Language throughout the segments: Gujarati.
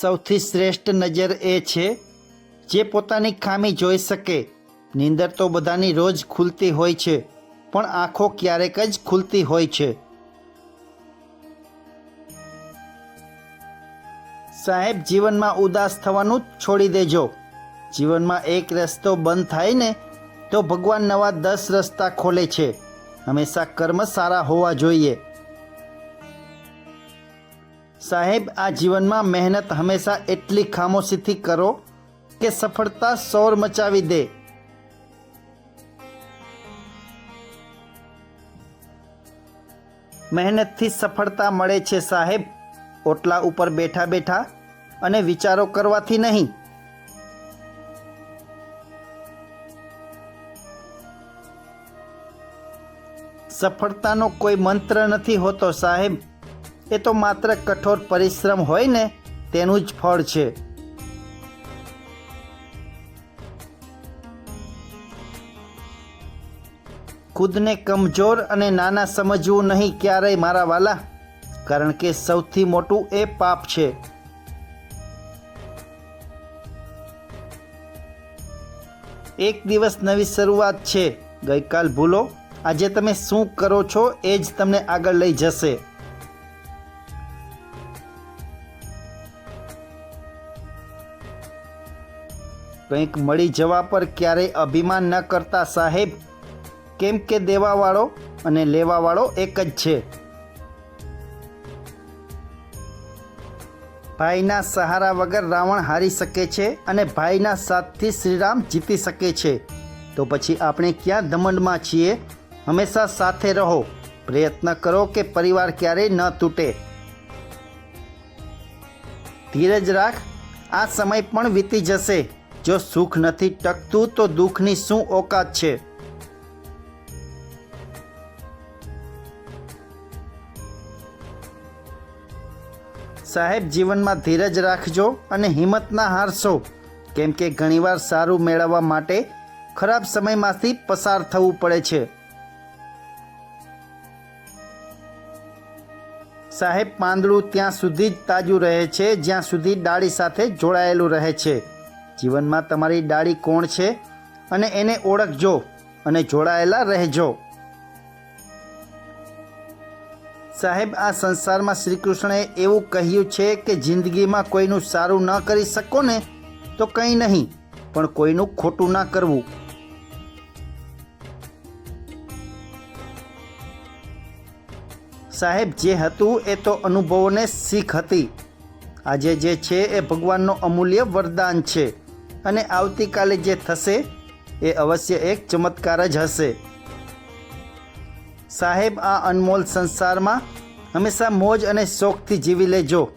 સૌથી શ્રેષ્ઠ નજર એ છે, જે પોતાની ખામી જોઈ શકે. નીંદર તો બધાની રોજ ખુલતી હોય છે, પણ આંખો ક્યારેક જ ખુલતી હોય છે. સાહેબ, જીવનમાં ઉદાસ થવાનું છોડી દેજો. જીવનમાં એક રસ્તો બંધ થાય ને, તો ભગવાન નવા દસ રસ્તા ખોલે છે. હંમેશા કર્મ સારા હોવા જોઈએ. સાહેબ, આ જીવનમાં મહેનત હંમેશા એટલી ખામોશીથી કરો કે સફળતા શોર મચાવી દે. મહેનતથી સફળતા મળે છે સાહેબ. ઓટલા ઉપર બેઠા બેઠા અને વિચારો કરવાથી નહીં. સફળતાનો કોઈ મંત્ર નથી હોતો સાહેબ. એ તો માત્ર કઠોર પરિશ્રમ હોય ને તેનું જ ફળ છે. ખુદને કમજોર અને નાના સમજવું નહીં ક્યારેય મારા વાલા, કારણ કે સૌથી મોટું એ પાપ છે. એક દિવસ નવી શરૂઆત છે. ગઈકાલ ભૂલો. આજે તમે શું કરો છો એ જ તમને આગળ લઈ જશે. કંઈક મળી જવા પર ક્યારેય અભિમાન ન કરતા સાહેબ. કેમ કે દેવાવાળો અને લેવાવાળો એક જ છે. ભાઈના સહારા વગર રાવણ હારી શકે છે અને ભાઈના સાથથી શ્રીરામ જીતી શકે છે. તો પછી આપણે ક્યાં ધમંડમાં છીએ? હંમેશા સાથે રહો. પ્રયત્ન કરો કે પરિવાર ક્યારેય ન તૂટે. ધીરજ રાખ. આ સમય પણ વીતી જશે. જો સુખ નથી ટકતું, તો દુઃખની શું ઓકાત છે? સાહેબ, જીવનમાં ધીરજ રાખજો અને હિંમત ના હારશો કેમ કે ઘણીવાર સારું મેળવવા માટે ખરાબ સમયમાંથી પસાર થવું પડે છે. સાહેબ, પાંદડું ત્યાં સુધી જ તાજું રહે છે, જ્યાં સુધી ડાળી સાથે જોડાયેલું રહે છે. જીવનમાં તમારી ડાળી કોણ છે? અને એને ઓળખજો અને જોડાયેલા રહેજો. સાહેબ, આ સંસારમાં શ્રી કૃષ્ણએ એવું કહ્યું છે કે જિંદગીમાં કોઈનું સારું ન કરી શકો ને, તો કંઈ નહીં, પણ કોઈનું ખોટું ના કરવું. સાહેબ, જે હતું એ તો અનુભવોને શીખ હતી. આજે જે છે એ ભગવાનનો અમૂલ્ય વરદાન છે. અને આવતીકાલે જે થશે એ અવશ્ય એક ચમત્કાર જ હશે. સાહેબ, આ અનમોલ સંસારમાં હંમેશા મોજ અને શોખથી જીવી લેજો.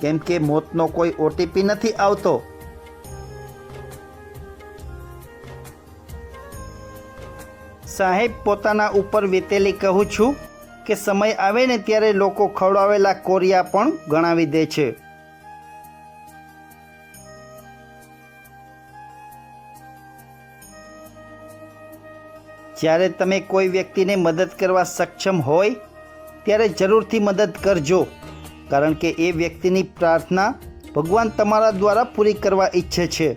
કેમ કે મોતનો કોઈ ઓટીપી નથી આવતો. સાહેબ, પોતાના ઉપર વીતેલી કહું છું કે સમય આવે ને ત્યારે લોકો ખવડાવેલા કોરિયા પણ ગણાવી દે છે. જ્યારે તમે કોઈ વ્યક્તિને મદદ કરવા સક્ષમ હોય, ત્યારે જરૂરથી મદદ કરજો. કારણ કે એ વ્યક્તિની પ્રાર્થના ભગવાન તમારા દ્વારા પૂરી કરવા ઈચ્છે છે.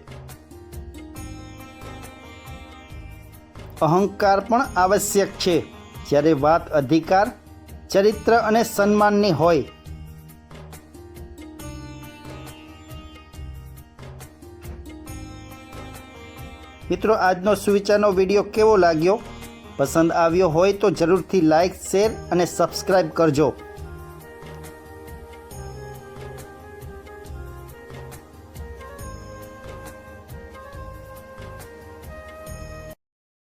અહંકાર પણ આવશ્યક છે. જ્યારે વાત અધિકાર, ચરિત્ર અને સન્માનની હોય મિત્રો, આજનો સુવિચારનો વીડિયો કેવો લાગ્યો? પસંદ આવ્યો હોય તો જરૂરથી લાઈક શેર અને સબસ્ક્રાઈબ કરજો.